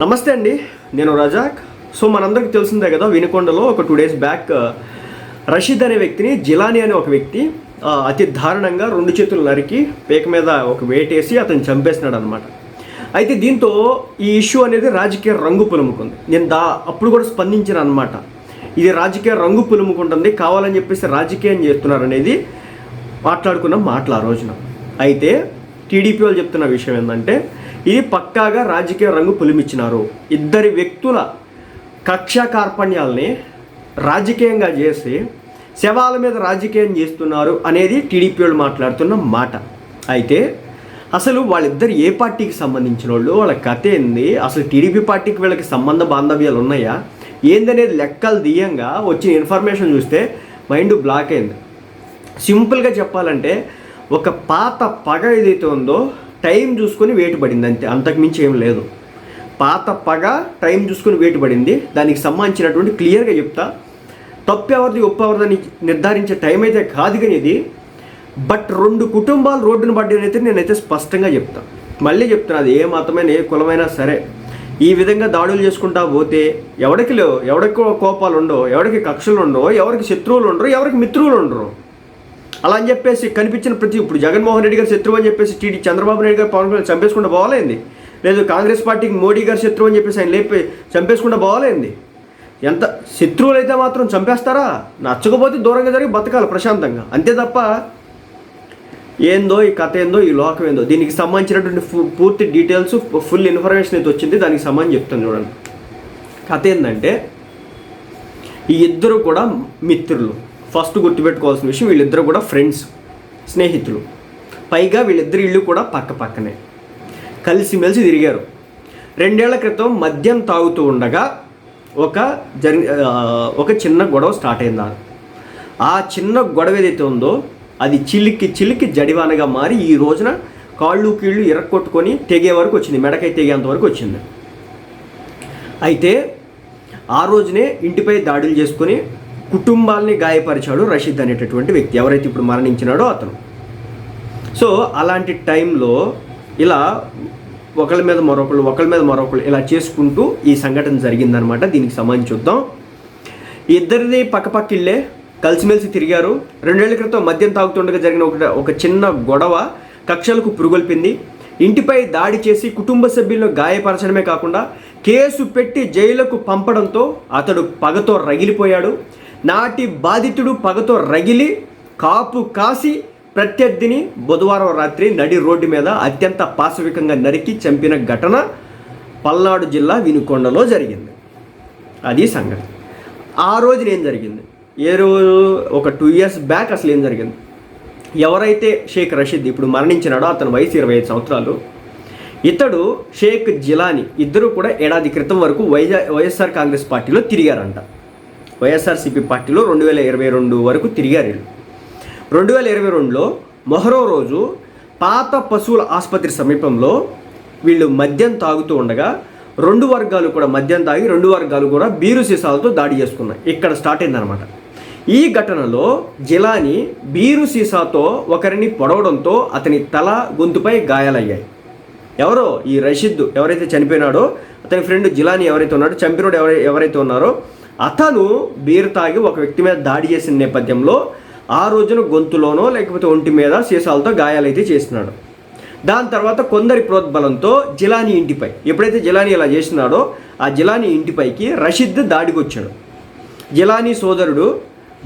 నమస్తే అండి నేను రజాక్. సో మనందరికి తెలిసిందే కదా వినుకొండలో ఒక టూ డేస్ బ్యాక్ రషీద్ అనే వ్యక్తిని జిలానీ అనే ఒక వ్యక్తి అతి దారుణంగా రెండు చేతులు నరికి పేక మీద ఒక వేటేసి అతను చంపేసినాడు అనమాట అయితే దీంతో ఈ ఇష్యూ అనేది రాజకీయ రంగు పులుముకుంది. నేను దా అప్పుడు కూడా స్పందించిన అనమాట ఇది రాజకీయ రంగు పులుముకుంటుంది కావాలని చెప్పేసి రాజకీయం చేస్తున్నారు అనేది మాట్లాడుకున్న మాటలు ఆ రోజున. అయితే టీడీపీ వాళ్ళు చెప్తున్న విషయం ఏంటంటే ఇది పక్కాగా రాజకీయ రంగు పులిమిచ్చినారు. ఇద్దరి వ్యక్తుల కక్ష కార్పణ్యాల్ని రాజకీయంగా చేసి శవాల మీద రాజకీయం చేస్తున్నారు అనేది టీడీపీ వాళ్ళు మాట్లాడుతున్న మాట. అయితే అసలు వాళ్ళిద్దరు ఏ పార్టీకి సంబంధించిన వాళ్ళు? వాళ్ళ కథ ఏంది? అసలు టీడీపీ పార్టీకి వీళ్ళకి సంబంధ బాంధవ్యాలు ఉన్నాయా? ఏందనేది లెక్కలు దియంగా వచ్చిన ఇన్ఫర్మేషన్ చూస్తే మైండ్ బ్లాక్ అయింది. సింపుల్గా చెప్పాలంటే ఒక పాత పగ ఏదైతే ఉందో టైం చూసుకొని వేటు పడింది అంతే అంతకుమించి ఏం లేదు. పాత పగ టైం చూసుకొని వేటు పడింది దానికి సంబంధించినటువంటి క్లియర్గా చెప్తా. తప్పు ఎవరిది ఒప్పు ఎవరిదని నిర్ధారించే టైం అయితే కాదు కానీ ఇది. బట్ రెండు కుటుంబాలు రోడ్డును పడ్డానైతే నేనైతే స్పష్టంగా చెప్తా. మళ్ళీ చెప్తున్నా అది ఏ మతమైన ఏ కులమైనా సరే. ఈ విధంగా దాడులు చేసుకుంటా పోతే ఎవరికి లేవు ఎవరికి కోపాలు ఉండవు ఎవరికి కక్షలు ఉండవు ఎవరికి శత్రువులు ఉండరు ఎవరికి మిత్రువులు ఉండరు అలా అని చెప్పేసి కనిపించిన ప్రతి ఇప్పుడు జగన్మోహన్ రెడ్డి గారు శత్రువు అని చెప్పేసి టీడీ చంద్రబాబు నాయుడు గారు పవన్ కళ్యాణ్ చంపేసుకుంటూ పోవాలేంది లేదు కాంగ్రెస్ పార్టీకి మోడీ గారు శత్రువు అని చెప్పేసి ఆయన లేపి చంపేసుకుంటూ పోవాలేంది ఎంత శత్రువులు అయితే మాత్రం చంపేస్తారా? నచ్చకపోతే దూరంగా జరిగి బతకాలి ప్రశాంతంగా. అంతే తప్ప ఏందో ఈ కథ ఏందో ఈ లోకం ఏందో. దీనికి సంబంధించినటువంటి పూర్తి డీటెయిల్స్ ఫుల్ ఇన్ఫర్మేషన్ అయితే వచ్చింది. దానికి సంబంధించి చెప్తాను చూడండి. కథ ఏంటంటే ఈ ఇద్దరు కూడా మిత్రులు. ఫస్ట్ గుర్తుపెట్టుకోవాల్సిన విషయం వీళ్ళిద్దరు కూడా ఫ్రెండ్స్ స్నేహితులు. పైగా వీళ్ళిద్దరి ఇల్లు కూడా పక్క పక్కనే. కలిసిమెలిసి తిరిగారు. రెండేళ్ళ క్రితం మద్యం తాగుతూ ఉండగా ఒక జరి ఒక చిన్న గొడవ స్టార్ట్ అయింది ఆ చిన్న గొడవ ఏదైతే ఉందో అది చిలికి చిలికి జడివానగా మారి ఈ రోజున కాళ్ళు కీళ్ళు ఇరక్కొట్టుకొని తెగే వరకు వచ్చింది. మెడకై తెగేంత వరకు వచ్చింది. అయితే ఆ రోజునే ఇంటిపై దాడులు చేసుకొని కుటుంబాల్ని గాయపరిచాడు రషీద్ అనేటటువంటి వ్యక్తి. ఎవరైతే ఇప్పుడు మరణించినాడో అతను. సో అలాంటి టైంలో ఇలా ఒకళ్ళ మీద మరొకళ్ళు ఒకళ్ళ మీద మరొకళ్ళు ఇలా చేసుకుంటూ ఈ సంఘటన జరిగిందనమాట దీనికి సంబంధించి చూద్దాం. ఇద్దరిది పక్కపక్కిళ్ళే కలిసిమెలిసి తిరిగారు. రెండేళ్ళ క్రితం మద్యం తాగుతుండగా జరిగిన ఒక ఒక చిన్న గొడవ కక్షలకు పురుగొల్పింది. ఇంటిపై దాడి చేసి కుటుంబ సభ్యులను గాయపరచడమే కాకుండా కేసు పెట్టి జైలుకు పంపడంతో అతడు పగతో రగిలిపోయాడు. నాటి బాధితుడు పగతో రగిలి కాపు కాసి ప్రత్యర్థిని బుధవారం రాత్రి నడి రోడ్డు మీద అత్యంత పాశవికంగా నరికి చంపిన ఘటన పల్నాడు జిల్లా వినుకొండలో జరిగింది. అది సంగతి ఆ రోజున ఏం జరిగింది? ఏ రోజు? ఒక టూ ఇయర్స్ బ్యాక్ అసలు ఏం జరిగింది? ఎవరైతే షేక్ రషీద్ ఇప్పుడు మరణించినాడో అతని వయసు ఇరవై ఐదు సంవత్సరాలు. ఇతడు షేక్ జిలాని ఇద్దరు కూడా ఏడాది క్రితం వరకు వైజా వైఎస్ఆర్ కాంగ్రెస్ పార్టీలో తిరిగారంట. వైఎస్ఆర్సీపీ పార్టీలో రెండు వేల ఇరవై రెండు వరకు తిరిగారు రెండు వేల ఇరవై రెండులో మొహరం రోజు పాత పశువుల ఆసుపత్రి సమీపంలో వీళ్ళు మద్యం తాగుతూ ఉండగా రెండు వర్గాలు కూడా మద్యం తాగి రెండు వర్గాలు కూడా బీరు సీసాలతో దాడి చేసుకున్నాయి. ఇక్కడ స్టార్ట్ అయిందనమాట ఈ ఘటనలో జిలాని బీరు సీసాతో ఒకరిని పొడవడంతో అతని తల గొంతుపై గాయాలయ్యాయి. ఎవరో ఈ రషీద్ ఎవరైతే చనిపోయినాడో అతని ఫ్రెండ్ జిలాని ఎవరైతే ఉన్నాడో చంపినోడు ఎవరై ఎవరైతే ఉన్నారో అతను బీరు తాగి ఒక వ్యక్తి మీద దాడి చేసిన నేపథ్యంలో ఆ రోజున గొంతులోనో లేకపోతే ఒంటి మీద సీసాలతో గాయాలైతే చేసినాడు దాని తర్వాత కొందరి ప్రోద్బలంతో జిలానీ ఇంటిపై ఎప్పుడైతే జిలానీ ఇలా చేసినాడో ఆ జిలానీ ఇంటిపైకి రషీద్ దాడికి వచ్చాడు జిలానీ సోదరుడు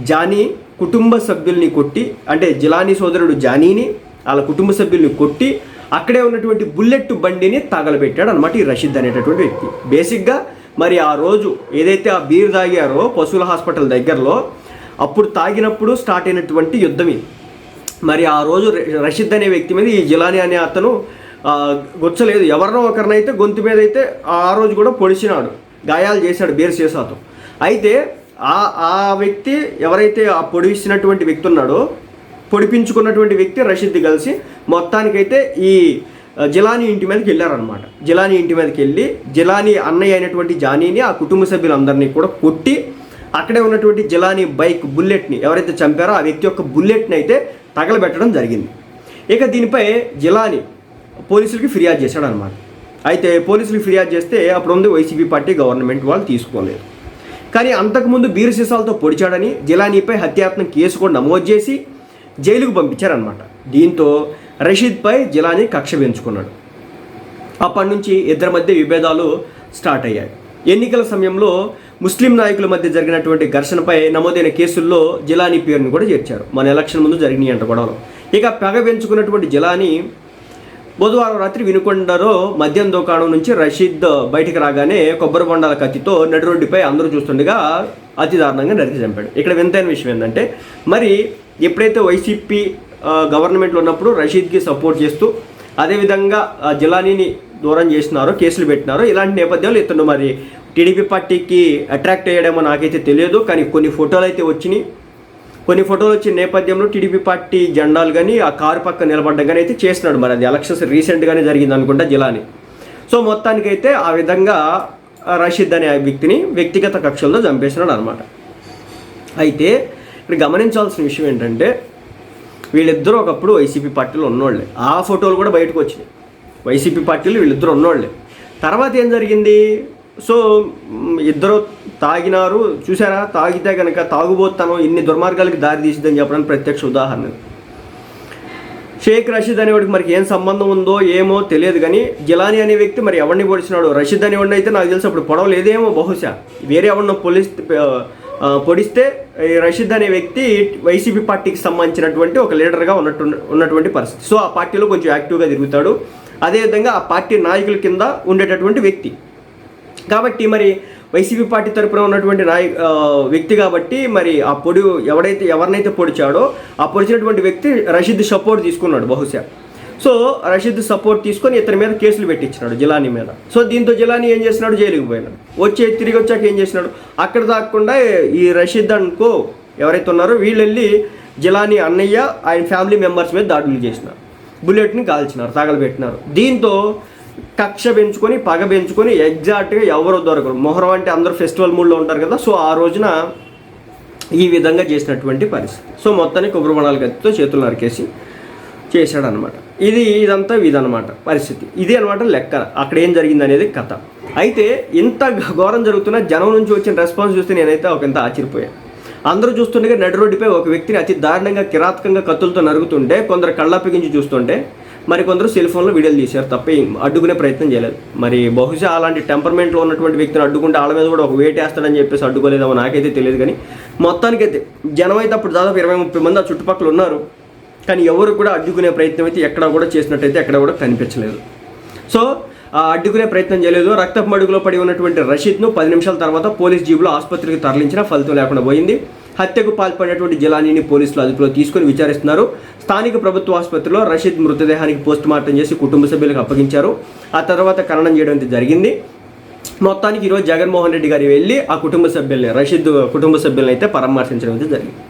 జానీ కుటుంబ సభ్యుల్ని కొట్టి అంటే జిలానీ సోదరుడు జానీని వాళ్ళ కుటుంబ సభ్యుల్ని కొట్టి అక్కడే ఉన్నటువంటి బుల్లెట్ బండిని తగలబెట్టాడు అనమాట ఈ రషీద్ అనేటటువంటి వ్యక్తి. బేసిక్గా మరి ఆ రోజు ఏదైతే ఆ బీర్ తాగారో పశువుల హాస్పిటల్ దగ్గరలో అప్పుడు తాగినప్పుడు స్టార్ట్ అయినటువంటి యుద్ధం ఇది. మరి ఆ రోజు రషీద్ అనే వ్యక్తి మీద ఈ జిలాని అనే అతను గుచ్చలేదు. ఎవరినో ఒకరినైతే గొంతు మీద అయితే ఆ రోజు కూడా పొడిచినాడు. గాయాలు చేశాడు బీర్ చేసాతో అయితే ఆ ఆ వ్యక్తి ఎవరైతే ఆ పొడిచినటువంటి వ్యక్తి ఉన్నాడో పొడిపించుకున్నటువంటి వ్యక్తి రషీద్ కలిసి మొత్తానికైతే ఈ జిలానీ ఇంటి మీదకి వెళ్ళారనమాట జిలానీ ఇంటి మీదకి వెళ్ళి జిలానీ అన్నయ్య అయినటువంటి జానీని ఆ కుటుంబ సభ్యులందరినీ కూడా కొట్టి అక్కడే ఉన్నటువంటి జిలానీ బైక్ బుల్లెట్ని ఎవరైతే చంపారో ఆ వ్యక్తి యొక్క బుల్లెట్ని అయితే తగలబెట్టడం జరిగింది. ఇక దీనిపై జిలానీ పోలీసులకి ఫిర్యాదు చేశాడనమాట అయితే పోలీసులు ఫిర్యాదు చేస్తే అప్పుడు ఉంది వైసీపీ పార్టీ గవర్నమెంట్ వాళ్ళు తీసుకోలేదు. కానీ అంతకుముందు బీరు సీసాలతో పొడిచాడని జిలానీపై హత్యాత్మక కేసు కూడా నమోదు చేసి జైలుకు పంపించారనమాట దీంతో రషీద్పై జిలానీ కక్ష పెంచుకున్నాడు అప్పటి నుంచి ఇద్దరి మధ్య విభేదాలు స్టార్ట్ అయ్యాయి. ఎన్నికల సమయంలో ముస్లిం నాయకుల మధ్య జరిగినటువంటి ఘర్షణపై నమోదైన కేసుల్లో జిలానీ పేరును కూడా చేర్చారు. మన ఎలక్షన్ ముందు జరిగినాయి అంట గొడవలు. ఇక పగ పెంచుకున్నటువంటి జిలానీ బుధవారం రాత్రి వినుకొండలో మద్యం దుకాణం నుంచి రషీద్ బయటికి రాగానే కొబ్బరి బొండాల కత్తితో నడిరోడ్డుపై అందరూ చూస్తుండగా అతి దారుణంగా నరికి చంపాడు. ఇక్కడ వింతైన విషయం ఏంటంటే మరి ఎప్పుడైతే వైసీపీ గవర్నమెంట్లో ఉన్నప్పుడు రషీద్కి సపోర్ట్ చేస్తూ అదేవిధంగా ఆ, జిలానీని దూరం చేసినారో కేసులు పెట్టినారో. ఇలాంటి నేపథ్యంలో ఇతను మరి టీడీపీ పార్టీకి అట్రాక్ట్ అయ్యాడేమో నాకైతే తెలియదు కానీ కొన్ని ఫోటోలు అయితే వచ్చినాయి. కొన్ని ఫోటోలు వచ్చిన నేపథ్యంలో టీడీపీ పార్టీ జెండాలు కానీ ఆ కారు పక్క నిలబడ్డం కానీ అయితే చేస్తున్నాడు మరి. అది ఎలక్షన్స్ రీసెంట్గానే జరిగింది అనుకుంటా జిలాని. సో మొత్తానికైతే ఆ విధంగా రషీద్ అనే వ్యక్తిని వ్యక్తిగత కక్షల్లో చంపేసినాడు అనమాట అయితే ఇక్కడ గమనించాల్సిన విషయం ఏంటంటే వీళ్ళిద్దరూ ఒకప్పుడు వైసీపీ పార్టీలో ఉన్నోళ్ళే. ఆ ఫోటోలు కూడా బయటకు వచ్చినాయి. వైసీపీ పార్టీలు వీళ్ళిద్దరు ఉన్నోళ్ళే. తర్వాత ఏం జరిగింది? సో ఇద్దరు తాగినారు. చూసారా? తాగితే కనుక తాగుబోతాను ఇన్ని దుర్మార్గాలకి దారి తీసిద్దని చెప్పడానికి ప్రత్యక్ష ఉదాహరణ షేక్ రషీద్ అనేవాడికి మరి ఏం సంబంధం ఉందో ఏమో తెలియదు కానీ జిలానీ అనే వ్యక్తి మరి ఎవరిని పొడిచినాడు? రషీద్ అనేవాడిని అయితే నాకు తెలిసి అప్పుడు పొడవలేదేమో బహుశా. వేరే ఎవరినో పోలీస్ పొడిస్తే రషీద్ అనే వ్యక్తి వైసీపీ పార్టీకి సంబంధించినటువంటి ఒక లీడర్గా ఉన్నట్టు ఉన్నటువంటి పరిస్థితి. సో ఆ పార్టీలో కొంచెం యాక్టివ్గా తిరుగుతాడు. అదేవిధంగా ఆ పార్టీ నాయకుల కింద ఉండేటటువంటి వ్యక్తి. కాబట్టి మరి వైసీపీ పార్టీ తరపున ఉన్నటువంటి నాయ వ్యక్తి కాబట్టి మరి ఆ పొడి ఎవడైతే ఎవరినైతే పొడిచాడో ఆ పొడిచినటువంటి వ్యక్తి రషీద్ సపోర్ట్ తీసుకున్నాడు బహుశా. సో రషీద్ సపోర్ట్ తీసుకొని ఇతని మీద కేసులు పెట్టించినాడు జిలానీ మీద. సో దీంతో జిలానీ ఏం చేసినాడు? జైలుకి పోయినాడు. వచ్చి తిరిగి వచ్చాక ఏం చేసినాడు? అక్కడ దాక్కుండా ఈ రషీద్ అనుకో ఎవరైతే ఉన్నారో వీళ్ళు వెళ్ళి జిలానీ అన్నయ్య ఆయన ఫ్యామిలీ మెంబర్స్ మీద దాడులు చేసినారు. బుల్లెట్ని కాల్చినారు తగలబెట్టినారు. దీంతో కక్ష పెంచుకొని పగ పెంచుకొని ఎగ్జాక్ట్గా ఎవరో దొరకరు. మొహరం అంటే అందరూ ఫెస్టివల్ మూడ్లో ఉంటారు కదా సో ఆ రోజున ఈ విధంగా చేసినటువంటి పరిస్థితి. సో మొత్తాన్ని ఉగ్రమణాల గతితో కత్తితో చేతులు నరికేసి చేశాడనమాట. ఇది ఇదంతా ఇదనమాట పరిస్థితి. ఇది అనమాట లెక్క. అక్కడ ఏం జరిగింది అనేది కథ. అయితే ఇంత ఘోరం జరుగుతున్న జనం నుంచి వచ్చిన రెస్పాన్స్ చూస్తే నేనైతే ఒక ఇంత ఆశ్చర్యపోయాను అందరూ చూస్తుండగా నడి రోడ్డుపై ఒక వ్యక్తిని అతి దారుణంగా కిరాతకంగా కత్తులతో నరుగుతుంటే కొందరు కళ్ళప్పగించి చూస్తుంటే మరి కొందరు సెల్ ఫోన్లో వీడియోలు తీశారు తప్ప అడ్డుకునే ప్రయత్నం చేయలేదు. మరి బహుశా అలాంటి టెంపర్మెంట్లో ఉన్నటువంటి వ్యక్తిని అడ్డుకుంటే వాళ్ళ మీద కూడా ఒక వెయిట్ వేస్తాడని చెప్పేసి అడ్డుకోలేదేమో నాకైతే తెలియదు కానీ మొత్తానికైతే జనం అయితే అప్పుడు దాదాపు ఇరవై ముప్పై మంది ఆ చుట్టుపక్కల ఉన్నారు. కానీ ఎవరు కూడా అడ్డుకునే ప్రయత్నం అయితే ఎక్కడ కూడా చేసినట్టయితే ఎక్కడ కూడా కనిపించలేదు. సో ఆ అడ్డుకునే ప్రయత్నం చేయలేదు. రక్తపు మడుగులో పడి ఉన్నటువంటి రషీద్ను పది నిమిషాల తర్వాత పోలీస్ జీబులో ఆసుపత్రికి తరలించిన ఫలితం లేకుండా పోయింది. హత్యకు పాల్పడినటువంటి జిలానీని పోలీసులు అదుపులో తీసుకొని విచారిస్తున్నారు. స్థానిక ప్రభుత్వ ఆసుపత్రిలో రషీద్ మృతదేహానికి పోస్ట్ మార్టం చేసి కుటుంబ సభ్యులకు అప్పగించారు. ఆ తర్వాత ఖననం చేయడం జరిగింది. మొత్తానికి ఈరోజు జగన్మోహన్ రెడ్డి గారు వెళ్ళి ఆ కుటుంబ సభ్యుల్ని రషీద్ కుటుంబ సభ్యుల్ని అయితే పరామర్శించడం అయితే జరిగింది.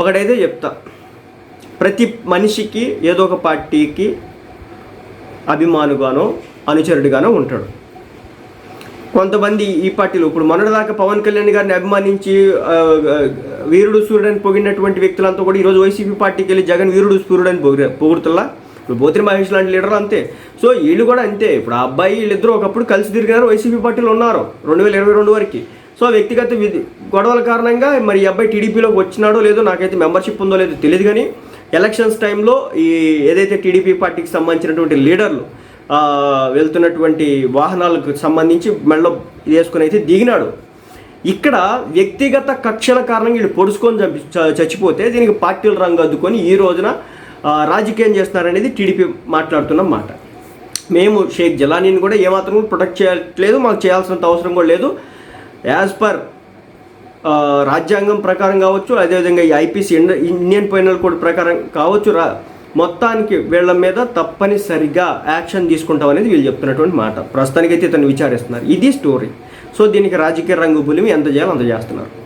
ఒకటైతే చెప్తా. ప్రతి మనిషికి ఏదో ఒక పార్టీకి అభిమానుగానో అనుచరుడిగానో ఉంటాడు. కొంతమంది ఈ పార్టీలు ఇప్పుడు మొన్నటిదాకా పవన్ కళ్యాణ్ గారిని అభిమానించి వీరుడు సూర్యుడని పొగిడినటువంటి వ్యక్తులంతా కూడా ఈరోజు వైసీపీ పార్టీకి వెళ్ళి జగన్ వీరుడు సూర్యుడని పొగిడి పొగుడుతుల్లా? ఇప్పుడు బోత్రి మహేష్ లాంటి లీడర్లు అంతే. సో వీళ్ళు కూడా అంతే. ఇప్పుడు ఆ అబ్బాయి వీళ్ళిద్దరూ ఒకప్పుడు కలిసి తిరిగినారు వైసీపీ పార్టీలో ఉన్నారు రెండు వేల ఇరవై రెండు వరకు. సో వ్యక్తిగత విధి గొడవల కారణంగా మరి ఈ అబ్బాయి టీడీపీలోకి వచ్చినాడో లేదో నాకైతే మెంబర్షిప్ ఉందో లేదో తెలియదు కానీ ఎలక్షన్స్ టైంలో ఈ ఏదైతే టీడీపీ పార్టీకి సంబంధించినటువంటి లీడర్లు వెళ్తున్నటువంటి వాహనాలకు సంబంధించి మెడలో వేసుకుని అయితే దిగినాడు. ఇక్కడ వ్యక్తిగత కక్షల కారణంగా వీళ్ళు పొడుచుకొని చంపి చ- చచ్చిపోతే దీనికి పార్టీల రంగు అద్దుకొని ఈ రోజున రాజకీయం చేస్తున్నారనేది టీడీపీ మాట్లాడుతున్న మాట. మేము షేక్ జలానీని కూడా ఏమాత్రం ప్రొటెక్ట్ చేయట్లేదు మాకు చేయాల్సినంత అవసరం కూడా లేదు. యాజ్ పర్ రాజ్యాంగం ప్రకారం కావచ్చు అదేవిధంగా ఈ ఐపీసీ ఇండియన్ పైనల్ కోడ్ ప్రకారం కావచ్చు రా మొత్తానికి వీళ్ళ మీద తప్పనిసరిగా యాక్షన్ తీసుకుంటాం అనేది వీళ్ళు చెప్తున్నటువంటి మాట. ప్రస్తుతానికైతే ఇతను విచారిస్తున్నారు. ఇది స్టోరీ. సో దీనికి రాజకీయ రంగు పులిమి ఎంత చేయాలో అంత చేస్తున్నారు.